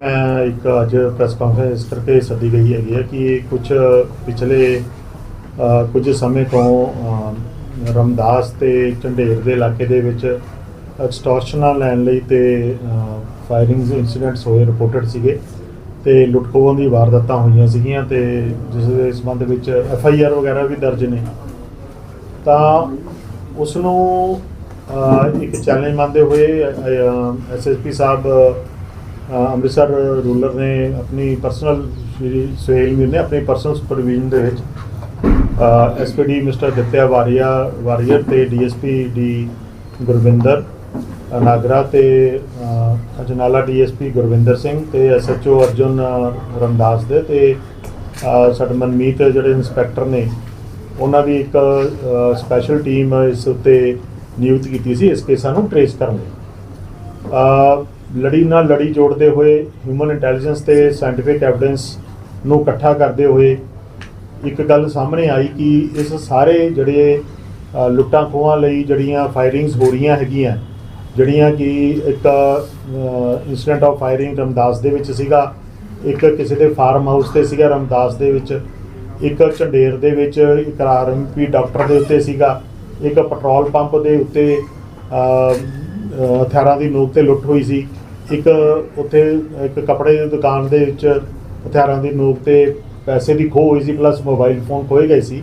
ਮੈਂ ਇੱਕ ਅੱਜ ਪ੍ਰੈਸ ਕਾਨਫਰੰਸ ਇਸ ਕਰਕੇ ਸੱਦੀ ਗਈ ਹੈਗੀ ਹੈ ਕਿ ਕੁਝ ਪਿਛਲੇ ਕੁਝ ਸਮੇਂ ਤੋਂ ਰਮਦਾਸ ਤੇ ਝੰਡੇਰ ਦੇ ਇਲਾਕੇ ਦੇ ਵਿੱਚ ਐਕਸਟੋਰਸ਼ਨਾਂ ਲੈਣ ਲਈ ਤੇ ਫਾਇਰਿੰਗਸ ਇਨਸੀਡੈਂਟਸ ਹੋਏ ਰਿਪੋਰਟਡ ਸੀਗੇ ਤੇ ਲੁੱਟਖੋਹਾਂ ਦੀ ਵਾਰਦਾਤਾਂ ਹੋਈਆਂ ਸੀਗੀਆਂ ਤੇ ਜਿਸ ਦੇ ਸੰਬੰਧ ਵਿੱਚ ਐਫ ਆਈ ਆਰ ਵਗੈਰਾ ਵੀ ਦਰਜ ਨੇ। ਤਾਂ ਉਸ ਨੂੰ ਇੱਕ ਚੈਲੰਜ ਮੰਨਦੇ ਹੋਏ ਐਸ ਐਸ ਪੀ ਸਾਹਿਬ ਅੰਮ੍ਰਿਤਸਰ ਰੂਲਰ ਨੇ ਆਪਣੀ ਪਰਸਨਲ ਸ਼੍ਰੀ ਸੁਹੇਲ ਮੀਰ ਨੇ ਆਪਣੀ ਪਰਸਨਲ ਸੁਪਰਵਿਜ਼ਨ ਦੇ ਵਿੱਚ ਐਸਪੀਡੀ ਮਿਸਟਰ ਦਿੱਤਿਆ ਵਾਰੀਆ ਵਾਰੀਅਰ ਤੇ ਡੀਐਸਪੀ ਡੀ ਗੁਰਵਿੰਦਰ ਅ, ਨਾਗਰਾ ਤੇ ਅ, ਅਜਨਾਲਾ ਡੀਐਸਪੀ ਗੁਰਵਿੰਦਰ ਸਿੰਘ ਤੇ ਐਸਐਚਓ ਅਰਜੁਨ ਰਮਦਾਸ ਦੇ ਤੇ ਸਾਡੇ ਮਨਮੀਤ ਜਿਹੜੇ ਇੰਸਪੈਕਟਰ ਨੇ ਉਹਨਾਂ ਦੀ ਇੱਕ ਸਪੈਸ਼ਲ ਟੀਮ ਇਸ ਉੱਤੇ ਨਿਯੁਕਤ ਕੀਤੀ ਸੀ ਇਸ ਕੇਸਾਂ ਨੂੰ ਟ੍ਰੇਸ ਕਰਨ ਲਈ। ਲੜੀ ਨਾਲ ਲੜੀ ਜੋੜਦੇ ਹੋਏ ਹਿਊਮਨ ਇੰਟੈਲੀਜੈਂਸ ਤੇ ਸਾਇੰਟੀਫਿਕ ਐਵੀਡੈਂਸ ਨੂੰ ਇਕੱਠਾ ਕਰਦੇ ਹੋਏ ਇੱਕ ਗੱਲ ਸਾਹਮਣੇ ਆਈ ਕਿ ਇਸ ਸਾਰੇ ਜਿਹੜੇ ਲੁੱਟਾਂ ਖੋਹਾਂ ਲਈ ਜਿਹੜੀਆਂ ਫਾਇਰਿੰਗਸ ਹੋ ਰਹੀਆਂ ਹੈਗੀਆਂ, ਜਿਹੜੀਆਂ ਕਿ ਇੱਕ ਇਨਸੀਡੈਂਟ ਆਫ ਫਾਇਰਿੰਗ ਰਮਦਾਸ ਦੇ ਵਿੱਚ ਸੀਗਾ, ਇੱਕ ਕਿਸੇ ਦੇ ਫਾਰਮ ਹਾਊਸ ਤੇ ਸੀਗਾ, ਰਮਦਾਸ ਦੇ ਵਿੱਚ, ਇੱਕ ਝੰਡੇਰ ਦੇ ਵਿੱਚ ਇੱਕ ਆਰਐਮਪੀ ਡਾਕਟਰ ਦੇ ਉੱਤੇ ਸੀਗਾ, ਇੱਕ ਪੈਟਰੋਲ ਪੰਪ ਦੇ ਉੱਤੇ ਹਥਿਆਰਾਂ ਦੀ ਨੋਕ ਤੇ ਲੁੱਟ ਹੋਈ ਸੀ। ਇੱਕ ਉੱਥੇ ਇੱਕ ਕੱਪੜੇ ਦੀ ਦੁਕਾਨ ਦੇ ਵਿੱਚ ਹਥਿਆਰਾਂ ਦੀ ਨੋਕ ਤੇ ਪੈਸੇ ਦੀ ਖੋਹ ਹੋਈ ਸੀ ਪਲੱਸ ਮੋਬਾਈਲ ਫੋਨ ਖੋਏ ਗਏ ਸੀ।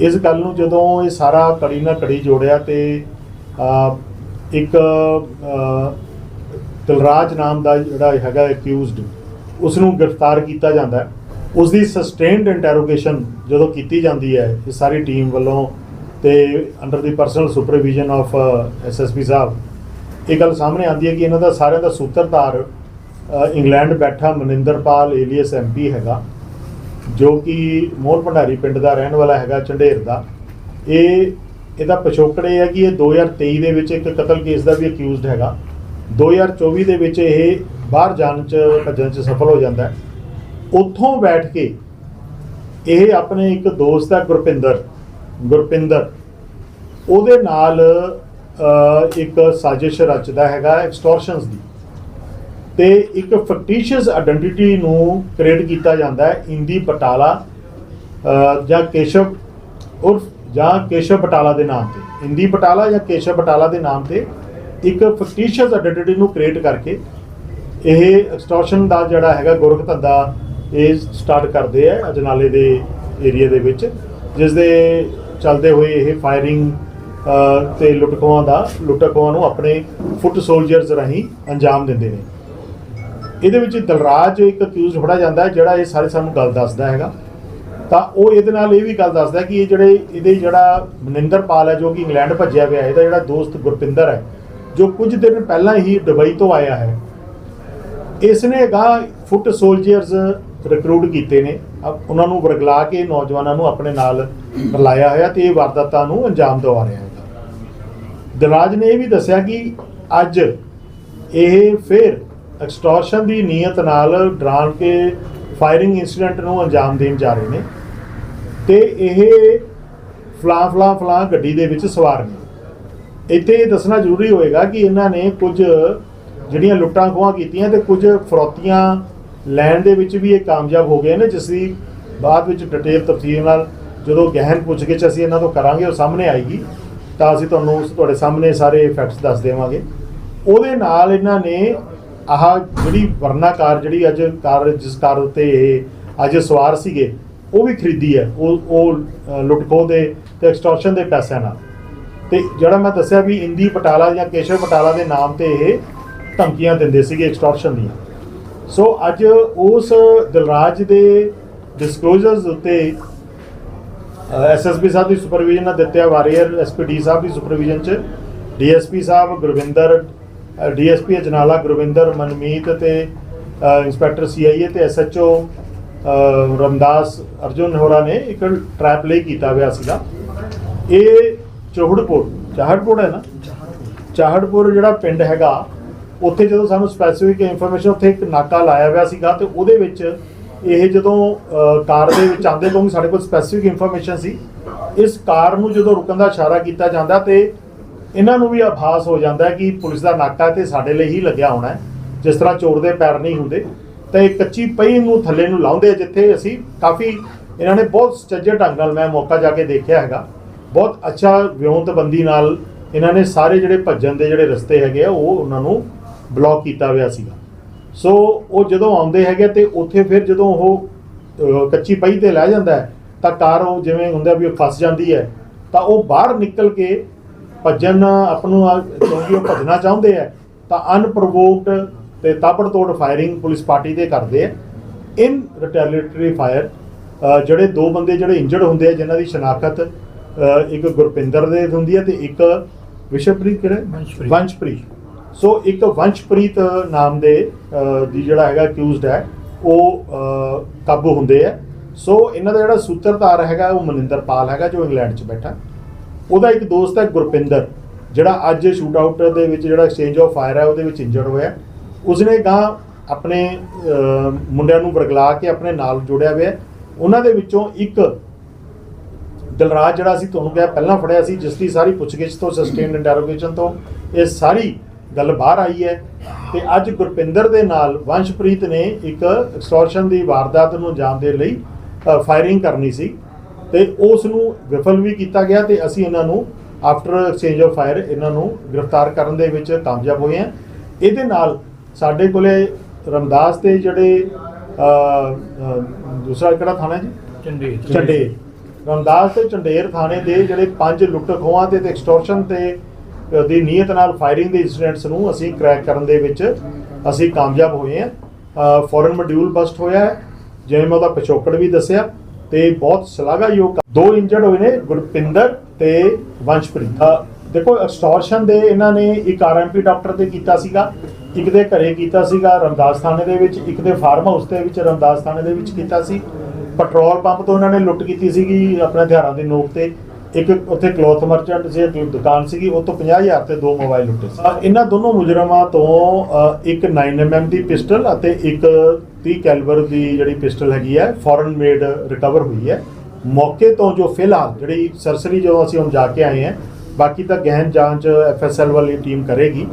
ਇਸ ਗੱਲ ਨੂੰ ਜਦੋਂ ਇਹ ਸਾਰਾ ਕੜੀ ਨਾਲ ਕੜੀ ਜੋੜਿਆ ਤੇ ਇੱਕ ਅ, ਦਿਲਰਾਜ ਨਾਮ ਦਾ ਜਿਹੜਾ ਹੈਗਾ ਐਕਿਊਜ਼ਡ ਉਸ ਨੂੰ ਗ੍ਰਿਫਤਾਰ ਕੀਤਾ ਜਾਂਦਾ ਹੈ। ਉਸ ਦੀ ਸਸਟੇਨਡ ਇੰਟਰੋਗੇਸ਼ਨ ਜਦੋਂ ਕੀਤੀ ਜਾਂਦੀ ਹੈ ਇਹ ਸਾਰੀ ਟੀਮ ਵੱਲੋਂ ਤੇ ਅੰਡਰ ਦੀ ਪਰਸਨਲ ਸੁਪਰਵਿਜ਼ਨ ਆਫ ਐਸਐਸਪੀ ਸਾਹਿਬ ਇਹ ਗੱਲ ਸਾਹਮਣੇ ਆਉਂਦੀ ਹੈ ਕਿ ਇਹਨਾਂ ਦਾ ਸਾਰਿਆਂ ਦਾ ਸੂਤਰਧਾਰ ਇੰਗਲੈਂਡ ਬੈਠਾ ਮਨਿੰਦਰਪਾਲ ਏਲੀਅਸ ਐਮਪੀ ਹੈਗਾ, ਜੋ ਕਿ ਮੋਹਨ ਭੰਡਾਰੀ ਪਿੰਡ ਦਾ ਰਹਿਣ ਵਾਲਾ ਹੈਗਾ ਝੰਡੇਰ ਦਾ। ਇਹ, ਇਹਦਾ ਪਿਛੋਕੜ ਇਹ ਹੈ ਕਿ ਇਹ 2023 ਦੇ ਵਿੱਚ ਇੱਕ ਕਤਲ ਕੇਸ ਦਾ ਵੀ ਅਕਿਊਜ਼ਡ ਹੈਗਾ। 2024 ਦੇ ਵਿੱਚ ਇਹ ਬਾਹਰ ਜਾਣ ਚ, ਭੱਜਣ ਚ ਸਫਲ ਹੋ ਜਾਂਦਾ ਉੱਥੋਂ ਬੈਠ ਕੇ ਇਹ ਆਪਣੇ ਇੱਕ ਦੋਸਤ ਹੈ ਗੁਰਪਿੰਦਰ ਗੁਰਪਿੰਦਰ। ਉਹਦੇ ਨਾਲ ਇੱਕ ਸਾਜ਼ਿਸ਼ ਰਚਦਾ ਹੈਗਾ ਐਕਸਟੋਰਸ਼ਨਸ ਦੀ। ਤੇ ਇੱਕ ਫੈਕਟੀਸ਼ੀਅਸ ਆਇਡੈਂਟੀਟੀ ਨੂੰ ਕ੍ਰੀਏਟ ਕੀਤਾ ਜਾਂਦਾ ਹੈ, ਇੰਦੀ ਬਟਾਲਾ ਜਾਂ ਕੇਸ਼ਵ ਉਰਫ ਜਾਂ ਕੇਸ਼ਵ ਬਟਾਲਾ ਦੇ ਨਾਮ ਤੇ। ਇੰਦੀ ਬਟਾਲਾ ਜਾਂ ਕੇਸ਼ਵ ਬਟਾਲਾ ਦੇ ਨਾਮ ਤੇ ਇੱਕ ਫੈਕਟੀਸ਼ੀਅਸ ਆਇਡੈਂਟੀਟੀ ਨੂੰ ਕ੍ਰੀਏਟ ਕਰਕੇ ਇਹ ਐਕਸਟੋਰਸ਼ਨ ਦਾ ਜਿਹੜਾ ਹੈਗਾ ਗੋਰਖ ਧੰਦਾ ਇਹ ਸਟਾਰਟ ਕਰਦੇ ਆ ਅਜਨਾਲੇ ਦੇ ਏਰੀਆ ਦੇ ਵਿੱਚ ਜਿਸ ਦੇ ਚੱਲਦੇ ਹੋਏ ਇਹ ਫਾਇਰਿੰਗ ਤੇ ਲੁੱਟਖੋਆਂ ਦਾ ਲੁੱਟਖੋਆਂ ਨੂੰ ਆਪਣੇ ਫੁੱਟ ਸੋਲਜਰਸ ਰਾਹੀਂ ਅੰਜਾਮ ਦਿੰਦੇ ਨੇ। ਇਹਦੇ ਵਿੱਚ ਦਲਰਾਜ ਇੱਕ ਅਕਿਊਜ਼ ਫੜਾ ਜਾਂਦਾ ਜਿਹੜਾ ਇਹ ਸਾਰੇ ਸਾਨੂੰ ਗੱਲ ਦੱਸਦਾ ਹੈਗਾ। ਤਾਂ ਉਹ ਇਹਦੇ ਨਾਲ ਇਹ ਵੀ ਗੱਲ ਦੱਸਦਾ ਕਿ ਇਹ ਜਿਹੜੇ ਇਹਦੇ ਜਿਹੜਾ ਮਨਿੰਦਰਪਾਲ ਹੈ ਜੋ ਕਿ ਇੰਗਲੈਂਡ ਭੱਜਿਆ ਹੋਇਆ ਹੈ, ਇਹਦਾ ਜਿਹੜਾ ਦੋਸਤ ਗੁਰਪਿੰਦਰ ਹੈ ਜੋ ਕੁਝ ਦਿਨ ਪਹਿਲਾਂ ਹੀ ਦੁਬਈ ਤੋਂ ਆਇਆ ਹੈ। ਇਸ ਨੇ ਗਾ ਫੁੱਟ ਸੋਲਜਰਸ ਰਿਕਰੂਟ ਕੀਤੇ ਨੇ। ਉਹਨਾਂ ਨੂੰ ਵਰਗਲਾ ਕੇ ਨੌਜਵਾਨਾਂ ਨੂੰ ਆਪਣੇ ਨਾਲ ਰਲਾਇਆ ਹੋਇਆ ਤੇ ਇਹ ਵਾਰਦਾਤਾਂ ਨੂੰ ਅੰਜਾਮ ਦਿਵਾ ਰਿਹਾ ਹੈ। ਦਰਾਜ ਨੇ ਇਹ ਵੀ ਦੱਸਿਆ ਕਿ ਅੱਜ ਇਹ ਫਿਰ ਐਕਸਟੋਰਸ਼ਨ ਦੀ ਨੀਅਤ ਨਾਲ ਡਰਾਉਣ ਕੇ ਫਾਇਰਿੰਗ ਇਨਸੀਡੈਂਟ ਨੂੰ ਅੰਜਾਮ ਦੇਣ ਜਾ ਰਹੇ ਨੇ ਤੇ ਇਹ ਫਲਾਂ ਫਲਾਂ ਫਲਾਂ ਗੱਡੀ ਦੇ ਵਿੱਚ ਸਵਾਰ ਨੇ। ਇੱਥੇ ਇਹ ਦੱਸਣਾ ਜ਼ਰੂਰੀ ਹੋਏਗਾ ਕਿ ਇਹਨਾਂ ਨੇ ਕੁਝ ਜਿਹੜੀਆਂ ਲੁੱਟਾਂ ਖੋਹਾਂ ਕੀਤੀਆਂ ਤੇ ਕੁਝ ਫਰੋਤੀਆਂ ਲੈਣ ਦੇ ਵਿੱਚ ਵੀ ਇਹ ਕਾਮਯਾਬ ਹੋ ਗਏ ਨੇ, ਜਿਸ ਦੀ ਬਾਅਦ ਵਿੱਚ ਡਿਟੇਲ ਤਫਸੀਲ ਨਾਲ ਜਦੋਂ ਗਹਿਨ ਪੁੱਛਗਿੱਛ ਅਸੀਂ ਇਹਨਾਂ ਤੋਂ ਕਰਾਂਗੇ, ਉਹ ਸਾਹਮਣੇ ਆਏਗੀ। ਤਾਂ ਅਸੀਂ ਤੁਹਾਨੂੰ ਉਸ ਤੁਹਾਡੇ ਸਾਹਮਣੇ ਸਾਰੇ ਫੈਕਟਸ ਦੱਸ ਦੇਵਾਂਗੇ। ਉਹਦੇ ਨਾਲ ਇਹਨਾਂ ਨੇ ਆਹ ਜਿਹੜੀ ਵਰਨਾਕਾਰ ਜਿਹੜੀ ਅੱਜ ਕਾਰ, ਜਿਸ ਕਾਰ ਉੱਤੇ ਇਹ ਅੱਜ ਸਵਾਰ ਸੀਗੇ, ਉਹ ਵੀ ਖਰੀਦੀ ਹੈ। ਉਹ ਉਹ ਲੁਟਕੋ ਦੇ ਤੇ ਐਕਸਟੋਰਸ਼ਨ ਦੇ ਪੈਸਿਆਂ ਨਾਲ। ਤੇ ਜਿਹੜਾ ਮੈਂ ਦੱਸਿਆ ਵੀ ਇੰਦੀ ਪਟਾਲਾ ਜਾਂ ਕੇਸ਼ਵ ਪਟਾਲਾ ਦੇ ਨਾਮ ਤੇ ਇਹ ਧਮਕੀਆਂ ਦਿੰਦੇ ਸੀਗੇ ਐਕਸਟੋਰਸ਼ਨ ਦੀਆਂ। ਸੋ ਅੱਜ ਉਸ ਦਿਲਰਾਜ ਦੇ ਡਿਸਕਲੋਜ਼ਰਸ ਉੱਤੇ ਐਸਐਸਪੀ ਸਾਹਿਬ ਦੀ ਸੁਪਰਵਿਜ਼ਨ ਨਾਲ ਦਿੱਤਿਆ ਵਾਰੀਅਰ ਐਸਪੀਡੀ ਸਾਹਿਬ ਦੀ ਸੁਪਰਵਿਜ਼ਨ ਚ। ਡੀਐਸਪੀ ਸਾਹਿਬ ਗੁਰਵਿੰਦਰ ਡੀਐਸਪੀ ਅਜਨਾਲਾ ਗੁਰਵਿੰਦਰ ਮਨਮੀਤ ਤੇ ਅ, ਇੰਸਪੈਕਟਰ ਸੀਆਈਏ ਤੇ ਐਸਐਚਓ ਰਮਦਾਸ ਅਰਜੁਨ ਹੋਰਾ ਨੇ ਇੱਕ ਟ੍ਰੈਪ ਲਈ ਕੀਤਾ ਹੋਇਆ ਸੀਗਾ। ਇਹ ਚੋਹੜਪੁਰ ਚਾਹੜਪੁਰ ਹੈ ਨਾ? ਚਾਹੜਪੁਰ ਜਿਹੜਾ ਪਿੰਡ ਹੈਗਾ ਉੱਥੇ ਜਦੋਂ ਸਾਨੂੰ ਸਪੈਸੀਫਿਕ ਇਨਫੋਰਮੇਸ਼ਨ ਉੱਥੇ ਇੱਕ ਨਾਕਾ ਲਾਇਆ ਹੋਇਆ ਸੀਗਾ ਤੇ ਉਹਦੇ ਵਿੱਚ ਇਹ ਜਦੋਂ ਕਾਰ ਦੇ ਵਿੱਚ ਆਉਂਦੇ ਲੋਕ, ਸਾਡੇ ਕੋਲ ਸਪੈਸੀਫਿਕ ਇਨਫੋਰਮੇਸ਼ਨ ਸੀ। ਇਸ ਕਾਰ ਨੂੰ ਜਦੋਂ ਰੁਕਣ ਦਾ ਇਸ਼ਾਰਾ ਕੀਤਾ ਜਾਂਦਾ ਤੇ ਇਹਨਾਂ ਨੂੰ ਵੀ ਆਭਾਸ ਹੋ ਜਾਂਦਾ ਕਿ ਪੁਲਿਸ ਦਾ ਨਾਕਾ ਤੇ ਸਾਡੇ ਲਈ ਹੀ ਲੱਗਿਆ ਹੋਣਾ ਹੈ, ਜਿਸ ਤਰ੍ਹਾਂ ਚੋਰ ਦੇ ਪੈਰ ਨਹੀਂ ਹੁੰਦੇ। ਤਾਂ ਇਹ ਕੱਚੀ ਪਈ ਨੂੰ ਥੱਲੇ ਨੂੰ ਲਾਉਂਦੇ, ਜਿੱਥੇ ਅਸੀਂ ਕਾਫੀ ਇਹਨਾਂ ਨੇ ਬਹੁਤ ਸੱਜੇ ਢੰਗ ਨਾਲ ਮੈਂ ਮੌਕਾ ਜਾ ਕੇ ਦੇਖਿਆ ਹੈਗਾ। ਬਹੁਤ ਅੱਛਾ ਵਿਉਂਤਬੰਦੀ ਨਾਲ ਇਹਨਾਂ ਨੇ ਸਾਰੇ ਜਿਹੜੇ ਭੱਜਣ ਦੇ ਜਿਹੜੇ ਰਸਤੇ ਹੈਗੇ ਆ, ਉਹ ਉਹਨਾਂ ਨੂੰ ਬਲੌਕ ਕੀਤਾ ਹੋਇਆ ਸੀਗਾ। ਸੋ ਉਹ ਜਦੋਂ ਆਉਂਦੇ ਹੈਗੇ ਤੇ ਉੱਥੇ ਫਿਰ ਜਦੋਂ ਉਹ ਕੱਚੀ ਪਈ ਤੇ ਲੈ ਜਾਂਦਾ ਤਾਂ ਕਾਰ ਉਹ ਜਿਵੇਂ ਹੁੰਦਾ ਵੀ ਉਹ ਫਸ ਜਾਂਦੀ ਹੈ ਤਾਂ ਉਹ ਬਾਹਰ ਨਿਕਲ ਕੇ ਭੱਜਣ ਆਪ ਨੂੰ ਆ- ਕਿਉਂਕਿ ਉਹ ਭੱਜਣਾ ਚਾਹੁੰਦੇ ਆ ਤਾਂ ਅਨਪ੍ਰੋਵੋਕਡ ਤੇ ਤਾਬੜਤੋੜ ਫਾਇਰਿੰਗ ਪੁਲਿਸ ਪਾਰਟੀ ਦੇ ਕਰਦੇ ਆ ਇਨ ਰਿਟੈਲੀਟਰੀ ਫਾਇਰ ਜਿਹੜੇ ਦੋ ਬੰਦੇ ਜਿਹੜੇ ਇੰਜਰਡ ਹੁੰਦੇ ਆ ਜਿਨ੍ਹਾਂ ਦੀ ਸ਼ਨਾਖਤ ਇੱਕ ਗੁਰਪਿੰਦਰ ਦੇ ਹੁੰਦੀ ਹੈ ਤੇ ਇੱਕ ਵਿਸ਼ਵਪ੍ਰੀਤ ਕਿਹੜਾ ਵੰਸ਼ਪ੍ਰੀਤ। ਸੋ ਇੱਕ ਵੰਸ਼ਪ੍ਰੀਤ ਨਾਮ ਦੇ ਦੀ ਜਿਹੜਾ ਹੈਗਾ ਅਕਿਊਜ਼ਡ ਹੈ, ਉਹ ਕਾਬੂ ਹੁੰਦੇ ਆ। ਸੋ ਇਹਨਾਂ ਦਾ ਜਿਹੜਾ ਸੂਤਰਧਾਰ ਹੈਗਾ, ਉਹ ਮਨਿੰਦਰਪਾਲ ਹੈਗਾ, ਜੋ ਇੰਗਲੈਂਡ 'ਚ ਬੈਠਾ। ਉਹਦਾ ਇੱਕ ਦੋਸਤ ਹੈ ਗੁਰਪਿੰਦਰ, ਜਿਹੜਾ ਅੱਜ ਸ਼ੂਟ ਆਊਟ ਦੇ ਵਿੱਚ ਜਿਹੜਾ ਐਕਸਚੇਂਜ ਆਫ ਫਾਇਰ ਹੈ, ਉਹਦੇ ਵਿੱਚ ਇੰਜਰਡ ਹੋਇਆ। ਉਸਨੇ ਗਾਂ ਆਪਣੇ ਮੁੰਡਿਆਂ ਨੂੰ ਵਰਗਲਾ ਕੇ ਆਪਣੇ ਨਾਲ ਜੋੜਿਆ ਹੋਇਆ। ਉਹਨਾਂ ਦੇ ਵਿੱਚੋਂ ਇੱਕ ਦਿਲਰਾਜ ਜਿਹੜਾ ਸੀ, ਤੁਹਾਨੂੰ ਕਿਹਾ ਪਹਿਲਾਂ ਫੜਿਆ ਸੀ, ਜਿਸ ਦੀ ਸਾਰੀ ਪੁੱਛਗਿੱਛ ਤੋਂ ਸਸਟੇਨਡ ਇੰਟਰੋਗੇਸ਼ਨ ਤੋਂ, ਇਹ ਸਾਰੀ ਗੱਲ ਬਾਹਰ ਆਈ ਹੈ ਤੇ ਅੱਜ ਗੁਰਪਿੰਦਰ ਦੇ ਨਾਲ ਵੰਸ਼ਪ੍ਰੀਤ ਨੇ ਇੱਕ ਐਕਸਟੋਰਸ਼ਨ ਦੀ ਵਾਰਦਾਤ ਨੂੰ ਅੰਜਾਮ ਦੇਣ ਲਈ ਫਾਇਰਿੰਗ ਕਰਨੀ ਸੀ ਤੇ ਉਸ ਨੂੰ ਵਿਫਲ ਵੀ ਕੀਤਾ ਗਿਆ ਤੇ ਅਸੀਂ ਇਹਨਾਂ ਨੂੰ ਆਫਟਰ ਐਕਸਚੇਂਜ ਆਫ ਫਾਇਰ ਇਹਨਾਂ ਨੂੰ ਗ੍ਰਿਫਤਾਰ ਕਰਨ ਦੇ ਵਿੱਚ ਕਾਮਯਾਬ ਹੋਏ ਹਾਂ। ਇਹਦੇ ਨਾਲ ਸਾਡੇ ਕੋਲੇ ਰਮਦਾਸ ਦੇ ਜਿਹੜੇ ਦੂਸਰਾ ਕਿਹੜਾ ਥਾਣਾ ਜੀ? ਚੰਡੀ ਚੰਡੇਰ। ਰਮਦਾਸ ਤੇ ਚੰਡੇਰ ਥਾਣੇ ਦੇ ਜਿਹੜੇ ਪੰਜ ਲੁੱਟ ਖੋਹਾਂ ਤੇ ਐਕਸਟੋਰਸ਼ਨ ਤੇ ਦੀ ਨੀਅਤ ਨਾਲ ਫਾਇਰਿੰਗ ਦੇ ਇਨਸੀਡੈਂਟਸ ਨੂੰ ਅਸੀਂ ਕ੍ਰੈਕ ਕਰਨ ਦੇ ਵਿੱਚ ਅਸੀਂ ਕਾਮਯਾਬ ਹੋਏ ਹਾਂ। ਫੋਰਨ ਮੋਡਿਊਲ ਬਸਟ ਹੋਇਆ ਹੈ। ਜਿਵੇਂ ਮੈਂ ਉਹਦਾ ਪਿਛੋਕੜ ਵੀ ਦੱਸਿਆ ਤੇ ਬਹੁਤ ਸ਼ਲਾਘਾਯੋਗ ਦੋ ਇੰਜਰਡ ਹੋਏ ਨੇ, ਗੁਰਪਿੰਦਰ ਤੇ ਵੰਸ਼ਪ੍ਰੀਤ। ਦੇਖੋ ਐਕਸਟੋਰਸ਼ਨ ਦੇ ਇਹਨਾਂ ਨੇ ਇੱਕ ਆਰਐਮਪੀ ਡਾਕਟਰ ਤੇ ਕੀਤਾ ਸੀਗਾ, ਇੱਕ ਦੇ ਘਰੇ ਕੀਤਾ ਸੀਗਾ, ਰਮਦਾਸ ਥਾਣੇ ਦੇ ਵਿੱਚ, ਇੱਕ ਦੇ ਫਾਰਮ ਹਾਊਸ ਦੇ ਵਿੱਚ, ਰਮਦਾਸ ਥਾਣੇ ਦੇ ਵਿੱਚ ਕੀਤਾ ਸੀ। ਪੈਟਰੋਲ ਪੰਪ ਤੋਂ ਇਹਨਾਂ ਨੇ ਲੁੱਟ ਕੀਤੀ ਸੀਗੀ ਆਪਣੇ ਹਥਿਆਰਾਂ ਦੇ ਨੋਕ ਤੇ। ਇੱਕ ਉੱਥੇ ਕਲੋਥ ਮਰਚੈਂਟ ਸੀ ਇੱਕ ਦੁਕਾਨ ਸੀਗੀ ਉਹ ਤੋਂ 50000 ਤੇ ਦੋ ਮੋਬਾਈਲ ਲੁੱਟੇ ਸੀ। ਇਹਨਾਂ ਦੋਨੋਂ ਮੁਜਰਮਾਂ ਤੋਂ ਅ, ਇੱਕ 9mm ਦੀ ਪਿਸਟਲ ਅਤੇ ਇੱਕ 30 ਕੈਲੀਬਰ ਦੀ ਜਿਹੜੀ ਪਿਸਟਲ ਹੈਗੀ ਹੈ ਫੋਰਨ ਮੇਡ ਰਿਕਵਰ ਹੋਈ ਹੈ। ਮੌਕੇ ਤੋਂ ਜੋ ਫਿਲਹਾਲ ਜਿਹੜੀ ਸਰਸਰੀ ਜਦੋਂ ਅਸੀਂ ਹੁਣ ਜਾ ਕੇ ਆਏ ਹਾਂ ਬਾਕੀ ਤਾਂ ਗਹਿਨ ਜਾਂਚ ਐਫਐਸਐਲ ਵਾਲੀ ਟੀਮ ਕਰੇਗੀ।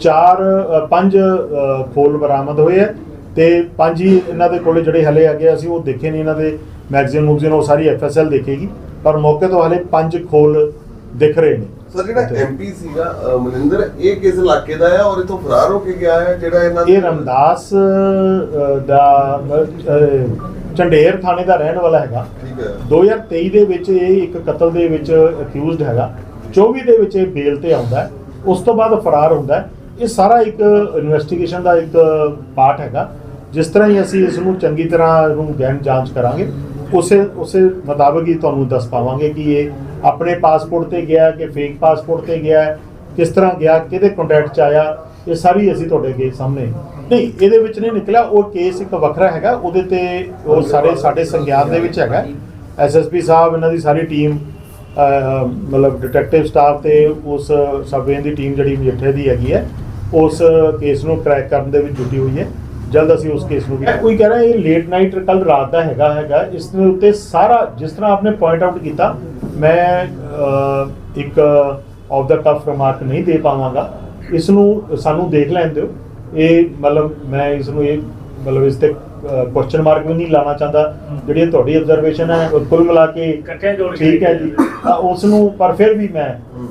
ਚਾਰ ਪੰਜ ਅ, ਖੋਲ ਬਰਾਮਦ ਹੋਏ ਹੈ ਤੇ ਪੰਜ ਹੀ ਇਹਨਾਂ ਦੇ ਕੋਲੇ ਜਿਹੜੇ ਹਲੇ ਹੈਗੇ ਆ, ਅਸੀਂ ਉਹ ਦੇਖੇ ਨਹੀਂ। ਇਹਨਾਂ ਦੇ ਮੈਗਜ਼ੀਨ ਮੁਗਜ਼ੀਨ ਉਹ ਸਾਰੀ ਐਫਐਸਐਲ ਦੇਖੇਗੀ। ਪਰ ਮੌਕੇ ਤੋਂ ਹਲੇ ਪੰਜ ਖੋਲ ਦਿਖ ਰਹੇ ਨੇ। ਸਰ ਜਿਹੜਾ ਐਮਪੀ ਸੀਗਾ ਅਹ, ਮਨਿੰਦਰ ਇਹ ਕਿਸ ਇਲਾਕੇ ਦਾ ਹੈ ਔਰ ਇਥੋਂ ਫਰਾਰ ਹੋ ਕੇ ਗਿਆ ਹੈ? ਜਿਹੜਾ ਇਹਨਾਂ ਇਹ ਰਮਦਾਸ ਅ, ਦਾ ਅ, ਝੰਡੇਰ ਥਾਣੇ ਦਾ ਰਹਿਣ ਵਾਲਾ ਹੈਗਾ। ਠੀਕ ਹੈ। 2023 ਦੇ ਵਿੱਚ ਇਹ ਇੱਕ ਕਤਲ ਦੇ ਵਿੱਚ ਅਕਿਊਜ਼ਡ ਹੈਗਾ। 24 ਦੇ ਵਿੱਚ ਇਹ ਬੇਲ ਤੇ ਆਉਂਦਾ ਹੈ। ਉਸ ਤੋਂ ਬਾਅਦ ਫਰਾਰ ਹੁੰਦਾ ਹੈ। ਇਹ ਸਾਰਾ ਇੱਕ ਇਨਵੈਸਟੀਗੇਸ਼ਨ ਦਾ ਇੱਕ ਪਾਰਟ ਹੈਗਾ। ਜਿਸ ਤਰ੍ਹਾਂ ਹੀ ਅਸੀਂ ਇਸ ਨੂੰ ਚੰਗੀ ਤਰ੍ਹਾਂ ਇਹਨੂੰ ਗਹਿਨ ਜਾਂਚ ਕਰਾਂਗੇ। ਉਸੇ ਉਸੇ ਮੁਤਾਬਕ ਹੀ ਤੁਹਾਨੂੰ ਦੱਸ ਪਾਵਾਂਗੇ ਕਿ ਇਹ ਆਪਣੇ ਪਾਸਪੋਰਟ ਤੇ ਗਿਆ, ਕਿ ਫੇਕ ਪਾਸਪੋਰਟ ਤੇ ਗਿਆ, ਕਿਸ ਤਰ੍ਹਾਂ ਗਿਆ, ਕਿਹਦੇ ਕੰਟੈਕਟ ਚ ਆਇਆ, ਇਹ ਸਾਰੀ ਅਸੀਂ ਤੁਹਾਡੇ ਅੱਗੇ ਸਾਹਮਣੇ। ਨਹੀਂ, ਇਹਦੇ ਵਿੱਚ ਨਹੀਂ ਨਿਕਲਿਆ, ਉਹ ਕੇਸ ਇੱਕ ਵੱਖਰਾ ਹੈਗਾ, ਉਹਦੇ ਤੇ ਉਹ ਸਾਰੇ ਸਾਡੇ ਸੰਗਿਆਨ ਦੇ ਵਿੱਚ ਹੈਗਾ। ਐਸਐਸਪੀ ਸਾਹਿਬ, ਇਹਨਾਂ ਦੀ ਸਾਰੀ ਟੀਮ ਮਤਲਬ ਡਿਟੈਕਟਿਵ ਸਟਾਫ ਤੇ ਉਸ ਸਬਵੇਨ ਦੀ ਟੀਮ ਜਿਹੜੀ ਮਜੀਠੇ ਦੀ ਹੈਗੀ ਹੈ, ਉਸ ਕੇਸ ਨੂੰ ਕ੍ਰੈਕ ਕਰਨ ਦੇ ਵਿੱਚ ਜੁਟੀ ਹੋਈ ਹੈ। ਜਲਦ ਅਸੀਂ ਉਸ ਕੇਸ ਨੂੰ ਵੀ ਕੋਈ ਕਹਿ ਰਿਹਾ ਇਹ ਲੇਟ ਨਾਈਟ ਕੱਲ ਰਾਤ ਦਾ ਹੈਗਾ ਹੈਗਾ। ਇਸ ਦੇ ਉੱਤੇ ਸਾਰਾ ਜਿਸ ਤਰ੍ਹਾਂ ਆਪਨੇ ਪੁਆਇੰਟ ਆਊਟ ਕੀਤਾ ਮੈਂ ਇੱਕ ਆਫ ਦਾ ਕਫ ਰਿਮਾਰਕ ਨਹੀਂ ਦੇ ਪਾਵਾਂਗਾ। ਇਸ ਨੂੰ ਸਾਨੂੰ ਦੇਖ ਲੈਣ ਦਿਓ। ਇਹ ਮਤਲਬ ਮੈਂ ਇਸ ਨੂੰ ਇਹ ਮਤਲਬ ਇਸ ਤੇ ਕੁਐਸਚਨ ਮਾਰਕ ਵੀ ਨਹੀਂ ਲਾਣਾ ਚਾਹੁੰਦਾ। ਜਿਹੜੀ ਤੁਹਾਡੀ ਆਬਜ਼ਰਵੇਸ਼ਨ ਹੈ ਉਹ ਕੁੱਲ ਮਿਲਾ ਕੇ ਇਕੱਠੇ ਜੋੜ ਕੇ ਠੀਕ ਹੈ ਜੀ। ਤਾਂ ਉਸ ਨੂੰ ਪਰ ਫਿਰ ਵੀ ਮੈਂ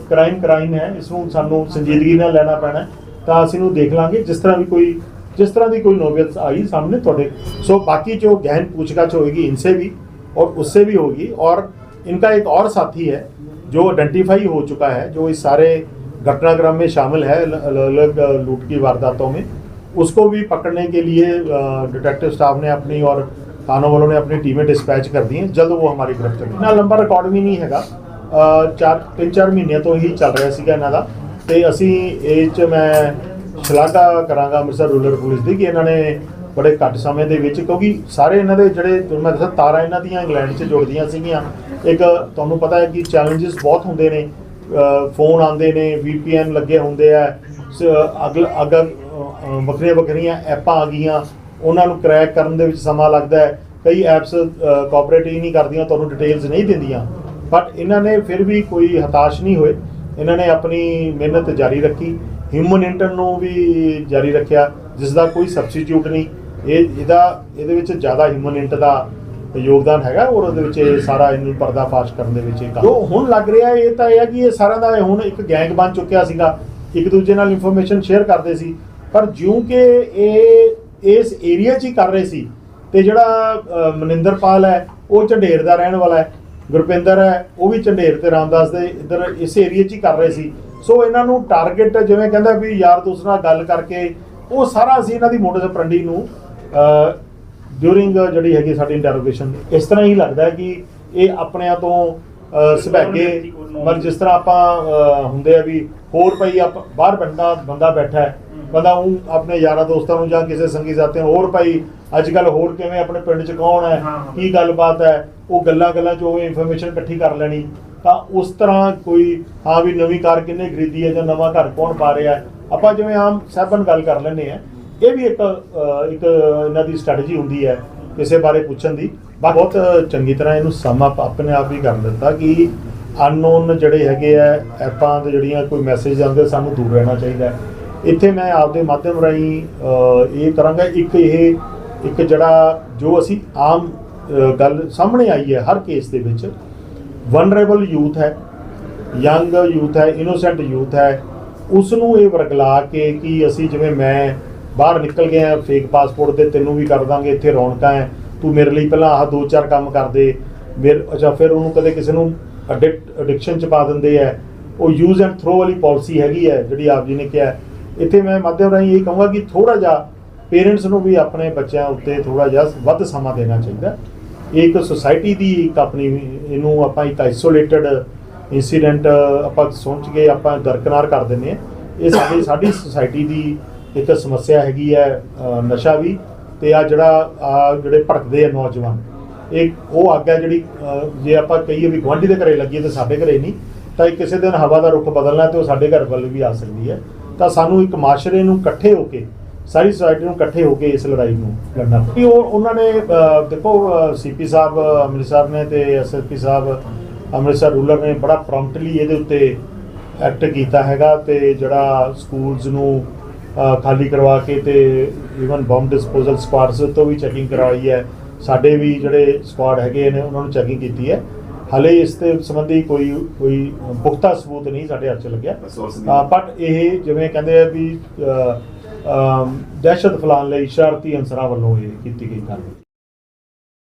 ਕ੍ਰਾਈਮ ਕ੍ਰਾਈਮ ਹੈ। ਇਸ ਨੂੰ ਸਾਨੂੰ ਸੰਜੀਦਗੀ ਨਾਲ ਲੈਣਾ ਪੈਣਾ। ਤਾਂ ਅਸੀਂ ਨੂੰ ਦੇਖ ਲਾਂਗੇ। ਜਿਸ ਤਰ੍ਹਾਂ ਵੀ ਕੋਈ ਜਿਸ ਤਰ੍ਹਾਂ ਦੀ ਕੋਈ ਨੋਬਤ ਆਈ ਸਾਹਮਣੇ ਤੁਹਾਡੇ सो बाकी जो गहन पूछताछ होगी इनसे भी और उससे भी होगी और इनका एक और साथी है जो आइडेंटिफाई हो चुका है जो इस सारे घटनाक्रम में शामिल है अलग अलग लूट की वारदातों में उसको भी पकड़ने के लिए डिटेक्टिव स्टाफ ने अपनी और थानों वालों ने अपनी टीमें डिस्पैच कर दी हैं जल्द वो हमारी गिरफ्त में इतना लंबा रिकॉर्ड भी नहीं हैगा ਅ, ਚਾਰ ਤਿੰਨ ਚਾਰ ਮਹੀਨਿਆਂ ਤੋਂ ਹੀ ਚੱਲ ਰਿਹਾ ਸੀਗਾ ਇਹਨਾਂ ਦਾ ਤੇ ਅਸੀਂ ਇਹ ਚ ਮੈਂ ਸ਼ਲਾਘਾ ਕਰਾਂਗਾ ਅੰਮ੍ਰਿਤਸਰ ਰੂਰਲ ਪੁਲਿਸ ਦੀ ਕਿ ਇਹਨਾਂ ਨੇ ਬੜੇ ਘੱਟ ਸਮੇਂ ਦੇ ਵਿੱਚ, ਕਿਉਂਕਿ ਸਾਰੇ ਇਹਨਾਂ ਦੇ ਜਿਹੜੇ, ਤੁਹਾਨੂੰ ਮੈਂ ਦੱਸਿਆ ਤਾਰਾਂ ਇਹਨਾਂ ਦੀਆਂ ਇੰਗਲੈਂਡ 'ਚ ਜੁੜਦੀਆਂ ਸੀਗੀਆਂ। ਇੱਕ ਤੁਹਾਨੂੰ ਪਤਾ ਹੈ ਕਿ ਚੈਲੰਜਸ ਬਹੁਤ ਹੁੰਦੇ ਨੇ। ਫੋਨ ਆਉਂਦੇ ਨੇ, VPN ਲੱਗੇ ਹੁੰਦੇ ਆ। ਸ- ਅਗਲ ਅਗਰ ਵੱਖਰੀਆਂ ਵੱਖਰੀਆਂ ਐਪਾਂ ਆ ਗਈਆਂ। ਉਹਨਾਂ ਨੂੰ ਕ੍ਰੈਕ ਕਰਨ ਦੇ ਵਿੱਚ ਸਮਾਂ ਲੱਗਦਾ ਹੈ। ਕਈ ਐਪਸ ਕੋਆਪਰੇਟ ਹੀ ਨਹੀਂ ਕਰਦੀਆਂ, ਤੁਹਾਨੂੰ ਡਿਟੇਲਸ ਨਹੀਂ ਦਿੰਦੀਆਂ। ਬਟ ਇਹਨਾਂ ਨੇ ਫਿਰ ਵੀ ਕੋਈ ਹਤਾਸ਼ ਨਹੀਂ ਹੋਏ। ਇਹਨਾਂ ਨੇ ਆਪਣੀ ਮਿਹਨਤ ਜਾਰੀ ਰੱਖੀ। ਹਿਊਮਨ ਇੰਟਰ ਨੂੰ ਵੀ ਜਾਰੀ ਰੱਖਿਆ ਜਿਸ ਦਾ ਕੋਈ ਸਬਸਟੀਟਿਊਟ ਨਹੀਂ। ਇਹ, ਇਹਦਾ, ਇਹਦੇ ਵਿੱਚ ਜ਼ਿਆਦਾ ਹਿਊਮਨ ਇੰਟ ਦਾ ਯੋਗਦਾਨ ਹੈਗਾ ਔਰ ਉਹਦੇ ਵਿੱਚ ਇਹ ਸਾਰਾ ਇਹਨੂੰ ਪਰਦਾਫਾਸ਼ ਕਰਨ ਦੇ ਵਿੱਚ ਇਹ ਕੰਮ। ਜੋ ਹੁਣ ਲੱਗ ਰਿਹਾ ਇਹ ਤਾਂ ਇਹ ਹੈ ਕਿ ਇਹ ਸਾਰਿਆਂ ਦਾ ਹੁਣ ਇੱਕ ਗੈਂਗ ਬਣ ਚੁੱਕਿਆ ਸੀਗਾ, ਇੱਕ ਦੂਜੇ ਨਾਲ ਇਨਫੋਰਮੇਸ਼ਨ ਸ਼ੇਅਰ ਕਰਦੇ ਸੀ। ਪਰ ਜਿਉਂ ਕਿ ਇਹ, ਇਸ ਏਰੀਆ 'ਚ ਹੀ ਕਰ ਰਹੇ ਸੀ ਤੇ ਜਿਹੜਾ ਮਨਿੰਦਰਪਾਲ ਹੈ, ਉਹ ਝੰਡੇਰ ਦਾ ਰਹਿਣ ਵਾਲਾ ਹੈ, ਗੁਰਪਿੰਦਰ ਹੈ, ਉਹ ਵੀ ਝੰਡੇਰ ਤੇ ਰਾਮਦਾਸ ਦੇ ਇੱਧਰ ਇਸ ਏਰੀਆ 'ਚ ਹੀ ਕਰ ਰਹੇ ਸੀ। ਸੋ ਇਹਨਾਂ ਨੂੰ ਟਾਰਗੇਟ ਜਿਵੇਂ ਕਹਿੰਦਾ ਵੀ ਯਾਰ ਦੋਸਤ ਨਾਲ ਗੱਲ ਕਰਕੇ ਉਹ ਸਾਰਾ ਅਸੀਂ ਇਹਨਾਂ ਦੀ ਮੋਟਿਵ ਆਪਰੈਂਡੀ ਨੂੰ ਡਿਊਰਿੰਗ ਜਿਹੜੀ ਹੈਗੀ ਸਾਡੀ ਇੰਟਰੋਗੇਸ਼ਨ ਇਸ ਤਰ੍ਹਾਂ ਹੀ ਲੱਗਦਾ ਹੈ ਕਿ ਇਹ ਆਪਣਿਆਂ ਤੋਂ ਸੁਭਾਗੇ ਮਤਲਬ ਜਿਸ ਤਰ੍ਹਾਂ ਆਪਾਂ ਹੁੰਦੇ ਆ ਵੀ ਹੋਰ ਪਈ ਆਪ ਬਾਹਰ ਬੰਦਾ ਬੰਦਾ ਬੈਠਾ ਹੈ ਬੰਦਾ ਉਹ ਆਪਣੇ ਯਾਰਾਂ ਦੋਸਤਾਂ ਨੂੰ ਜਾਂ ਕਿਸੇ ਸੰਗੀ ਸਾਥੀਆਂ ਨੂੰ ਹੋਰ ਭਾਈ ਅੱਜ ਕੱਲ ਹੋਰ ਕਿਵੇਂ ਆਪਣੇ ਪਿੰਡ ਚ ਕੌਣ ਹਾਂ। ਕੀ ਗੱਲਬਾਤ ਹੈ ਉਹ ਗੱਲਾਂ ਗੱਲਾਂ ਚ ਉਹ ਇਨਫੋਰਮੇਸ਼ਨ ਇਕੱਠੀ ਕਰ ਲੈਣੀ ਤਾਂ ਉਸ ਤਰ੍ਹਾਂ ਕੋਈ, ਹਾਂ ਵੀ ਨਵੀਂ ਕਾਰ ਕਿੰਨੇ ਖਰੀਦੀ ਹੈ ਜਾਂ ਨਵਾਂ ਘਰ ਕੌਣ ਪਾ ਰਿਹਾ ਆਪਾਂ ਜਿਵੇਂ ਆਮ ਸਹਿਬਨ ਗੱਲ ਕਰ ਲੈਂਦੇ ਆ ਇਹ ਵੀ ਇੱਕ ਇੱਕ ਇਹਨਾਂ ਦੀ ਸਟ੍ਰੈਟਜੀ ਹੁੰਦੀ ਹੈ ਕਿਸੇ ਬਾਰੇ ਪੁੱਛਣ ਦੀ। ਬਹੁਤ ਚੰਗੀ ਤਰ੍ਹਾਂ ਇਹਨੂੰ ਸਮ ਅਪ ਆਪਣੇ ਆਪ ਹੀ ਕਰ ਦਿੱਤਾ ਕਿ ਅਨਨੋਨ ਜਿਹੜੇ ਹੈਗੇ ਆ, ਐਪਾਂ ਤੇ ਜਿਹੜੀਆਂ ਕੋਈ ਮੈਸੇਜ ਆਉਂਦੇ ਸਾਨੂੰ ਦੂਰ ਰਹਿਣਾ ਚਾਹੀਦਾ ਇੱਥੇ ਮੈਂ ਆਪਦੇ ਮਾਧਿਅਮ ਰਾਹੀਂ ਇਹ ਕਰਾਂਗਾ, ਇੱਕ ਇਹ, ਇੱਕ ਜਿਹੜਾ ਜੋ ਅਸੀਂ ਆਮ ਗੱਲ ਸਾਹਮਣੇ ਆਈ ਹੈ ਹਰ ਕੇਸ ਦੇ ਵਿੱਚ ਵਨਰੇਬਲ ਯੂਥ ਹੈ ਯੰਗ ਯੂਥ ਹੈ ਇਨੋਸੈਂਟ ਯੂਥ ਹੈ ਉਸ ਨੂੰ ਇਹ ਵਰਗਲਾ ਕੇ ਕਿ ਅਸੀਂ ਜਿਵੇਂ ਮੈਂ ਬਾਹਰ ਨਿਕਲ ਗਿਆ ਫੇਕ ਪਾਸਪੋਰਟ ਤੇ ਤੈਨੂੰ ਵੀ ਕਰ ਦਾਂਗੇ, ਇੱਥੇ ਰੌਣਕਾਂ ਹੈ, ਤੂੰ ਮੇਰੇ ਲਈ ਪਹਿਲਾਂ ਆਹ ਦੋ ਚਾਰ ਕੰਮ ਕਰ ਦੇ, ਫਿਰ ਅੱਛਾ, ਫਿਰ ਉਹਨੂੰ ਕਦੇ ਕਿਸੇ ਨੂੰ ਅਡਿਕਟ ਐਡਿਕਸ਼ਨ ਚ ਪਾ ਦਿੰਦੇ ਆ ਉਹ ਯੂਜ਼ ਐਂਡ ਥਰੋ ਵਾਲੀ ਪਾਲਿਸੀ ਹੈਗੀ ਹੈ, ਜਿਹੜੀ ਆਪ ਜੀ ਨੇ ਕਿਹਾ ਇੱਥੇ ਮੈਂ ਮਾਧਿਅਮ ਰਾਹੀਂ ਇਹ ਕਹੂੰਗਾ ਕਿ ਥੋੜਾ ਜਿਹਾ ਪੇਰੈਂਟਸ ਨੂੰ ਵੀ ਆਪਣੇ ਬੱਚਿਆਂ ਉੱਤੇ ਥੋੜਾ ਜਿਹਾ ਵੱਧ ਸਮਾਂ ਦੇਣਾ ਚਾਹੀਦਾ ਇਹ ਇੱਕ ਸੁਸਾਇਟੀ ਦੀ ਇੱਕ ਆਪਣੀ ਇਹਨੂੰ ਆਪਾਂ ਇੱਕ ਆਈਸੋਲੇਟਡ ਇਨਸੀਡੈਂਟ ਆਪਾਂ ਸੋਚ ਕੇ ਆਪਾਂ ਦਰਕਨਾਰ ਕਰ ਦਿੰਦੇ ਆ ਇਹ ਸਾਡੀ ਸਾਡੀ ਸੁਸਾਇਟੀ ਦੀ ਇੱਕ ਸਮੱਸਿਆ ਹੈਗੀ ਹੈ ਨਸ਼ਾ ਵੀ ਤੇ ਆ ਜਿਹੜਾ ਆ ਜਿਹੜੇ ਭੜਕਦੇ ਆ ਨੌਜਵਾਨ, ਇਹ ਉਹ ਅੱਗ ਹੈ ਜਿਹੜੀ ਜੇ ਆਪਾਂ ਕਹੀਏ ਵੀ ਗੁਆਂਢੀ ਦੇ ਘਰੇ ਲੱਗੀ ਹੈ ਤੇ ਸਾਡੇ ਘਰੇ ਨਹੀਂ, ਤਾਂ ਇਹ ਕਿਸੇ ਦਿਨ ਹਵਾ ਦਾ ਰੁਖ ਬਦਲਣਾ ਤੇ ਉਹ ਸਾਡੇ ਘਰ ਵੱਲ ਵੀ ਆ ਸਕਦੀ ਹੈ। ਤਾਂ ਸਾਨੂੰ ਇੱਕ ਮਾਸ਼ਰੇ ਨੂੰ ਇਕੱਠੇ ਹੋ ਕੇ ਸਾਰੀ ਸੋਸਾਇਟੀ ਨੂੰ ਇਕੱਠੇ ਹੋ ਕੇ ਇਸ ਲੜਾਈ ਨੂੰ ਲੜਨਾ। ਕਿ ਉਹ ਉਹਨਾਂ ਨੇ ਦੇਖੋ ਸੀਪੀ ਸਾਹਿਬ ਅੰਮ੍ਰਿਤਸਰ ਨੇ ਤੇ ਐਸਐਸਪੀ ਸਾਹਿਬ ਅੰਮ੍ਰਿਤਸਰ ਰੂਲਰ ਨੇ ਬੜਾ ਪ੍ਰੋਮਪਟਲੀ ਇਹਦੇ ਉੱਤੇ ਐਕਟ ਕੀਤਾ ਹੈਗਾ ਤੇ ਜਿਹੜਾ ਸਕੂਲਸ ਨੂੰ ਖਾਲੀ ਕਰਵਾ ਕੇ ਤੇ ਇਵਨ ਬੰਬ ਡਿਸਪੋਜ਼ਲ ਸਕੁਆਡਸ ਤੋਂ ਵੀ ਚੈਕਿੰਗ ਕਰਵਾਈ ਹੈ। ਸਾਡੇ ਵੀ ਜਿਹੜੇ ਸਕੁਆਡ ਹੈਗੇ ਨੇ ਉਹਨਾਂ ਨੂੰ ਚੈਕਿੰਗ ਕੀਤੀ ਹੈ। ਹਲੇ ਇਸ ਤੇ ਸੰਬੰਧੀ ਕੋਈ ਕੋਈ ਪੁਖਤਾ ਸਬੂਤ ਨਹੀਂ ਸਾਡੇ ਹੱਥ 'ਚ ਲੱਗਿਆ। ਬਟ ਇਹ ਜਿਵੇਂ ਕਹਿੰਦੇ ਆ ਵੀ ਦਹਿਸ਼ਤ ਫੈਲਾਉਣ ਲਈ ਸ਼ਰਾਰਤੀ ਅਨਸਰਾਂ ਵੱਲੋਂ ਇਹ ਕੀਤੀ ਗਈ ਕਾਰਵਾਈ।